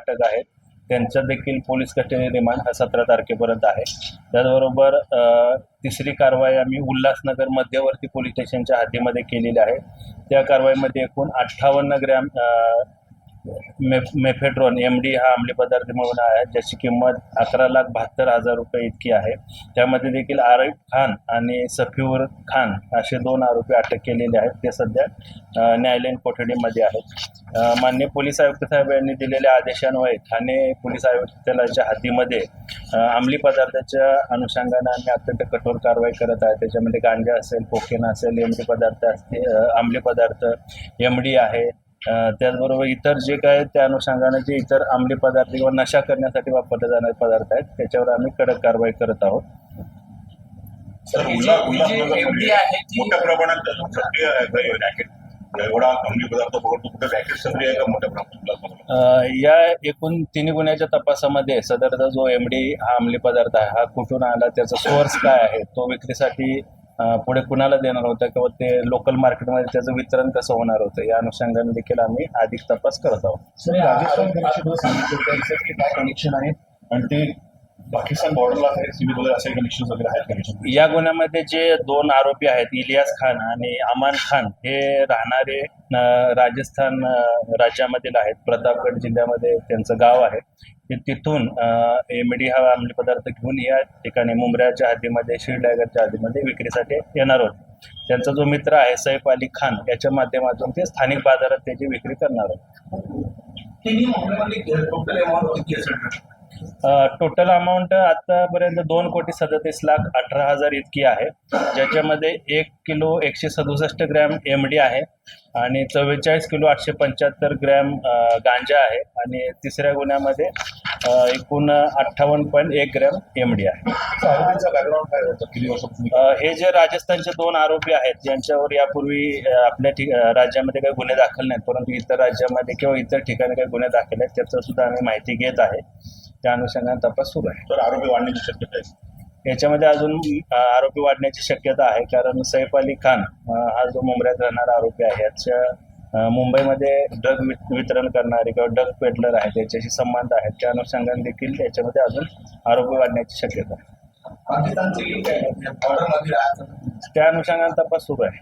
अटक आहेत त्यांचं देखील पोलीस कस्टडी रिमांड हा सतरा तारखेपर्यंत आहे. त्याचबरोबर तिसरी कारवाई आम्ही उल्हासनगर मध्यवर्ती पोलीस स्टेशनच्या हद्दीमध्ये केलेली आहे. त्या कारवाईमध्ये एकूण अठ्ठावन्न ग्रॅम मे मेफेड्रॉन एम डी हा अंमली पदार्थ मिळून आहे. ज्याची किंमत अकरा लाख बहात्तर हजार रुपये इतकी आहे. त्यामध्ये देखील आरिफ खान आणि सफीवर खान असे दोन आरोपी अटक केलेले आहेत. ते सध्या न्यायालयीन कोठडीमध्ये आहेत. अ, माननीय पोलीस आयुक्त साहेब यांनी दिलेल्या आदेशान्वये ठाणे पोलीस आयुक्तालयाच्या हद्दीमध्ये अंमली पदार्थाच्या अनुषंगानं आम्ही अत्यंत कठोर कारवाई करत आहे. त्याच्यामध्ये गांजा असेल कोकेन असेल एम डी पदार्थ असतील अ, अंमली पदार्थ एम डी आहे. त्याचबरोबर इतर जे काय त्या अनुषंगाने जे इतर अंमली पदार्थ किंवा नशा करण्यासाठी वापरले जाणारे पदार्थ आहेत त्याच्यावर आम्ही कडक कारवाई करत आहोत. मोठ्या प्रमाणात एवढा अंमली पदार्थ पकडतो कुठे रॅकेट सक्रिय आहे का मोठ्या प्रमाणात या एकूण तिन्ही गुन्ह्याच्या तपासामध्ये सदरचा जो एम डी हा अंमली पदार्थ आहे हा कुठून आला त्याचा सोर्स काय आहे तो विक्रीसाठी पुढे कुणाला देणार होता किंवा ते लोकल मार्केटमध्ये त्याचं वितरण कसं होणार होतं या अनुषंगाने देखील आम्ही अधिक तपास करत आहोत. सर राजस्थान कनेक्शन आहे? आणि ते पाकिस्तान बॉर्डरला आहे सीमित वगैरे असे कनेक्शन वगैरे आहेत कनेक्शन या गुन्ह्यामध्ये जे दोन आरोपी आहेत इलियास खान आणि अमान खान हे राहणारे राजस्थान राज्यामधील आहेत. प्रतापगड जिल्ह्यामध्ये त्यांचं गाव आहे. ते तिथून एमडी हा अंमली पदार्थ घेऊन या ठिकाणी मुंबऱ्याच्या हद्दीमध्ये शिरडागरच्या हद्दीमध्ये विक्रीसाठी येणार होते. त्यांचा जो मित्र आहे सैफ अली खान याच्या माध्यमातून ते स्थानिक बाजारात त्याची विक्री करणार होते टोटल अमाऊंट आतापर्यंत दोन कोटी सदतीस लाख अठरा हजार इतकी आहे. ज्याच्यामध्ये एक किलो एकशे सदुसष्ट ग्रॅम एम डी आहे आणि चव्वेचाळीस किलो आठशे पंच्याहत्तर ग्रॅम गांजा आहे आणि तिसऱ्या गुन्ह्यामध्ये एकूण अठ्ठावन्न पॉईंट एक ग्रॅम एम डी आहे. हे जे राजस्थानचे दोन आरोपी आहेत ज्यांच्यावर यापूर्वी आपल्या ठिक राज्यामध्ये काही गुन्हे दाखल नाहीत परंतु इतर राज्यामध्ये किंवा इतर ठिकाणी काही गुन्हे दाखल आहेत त्याचं सुद्धा आम्ही माहिती घेत आहे. त्या अनुषंगाने तपास सुरू आहे. तर आरोपी वाढण्याची शक्यता आहे. याच्यामध्ये अजून आरोपी वाढण्याची शक्यता आहे. कारण सैफ अली खान हा जो मुंबईत राहणारा आरोपी आहे याच्या मुंबईमध्ये ड्रग वितरण करणारे किंवा ड्रग पेडलर आहेत त्याच्याशी संबंध आहेत त्या अनुषंगाने देखील याच्यामध्ये अजून आरोपी वाढण्याची शक्यता आहे. त्या अनुषंगाने तपास सुरू आहे.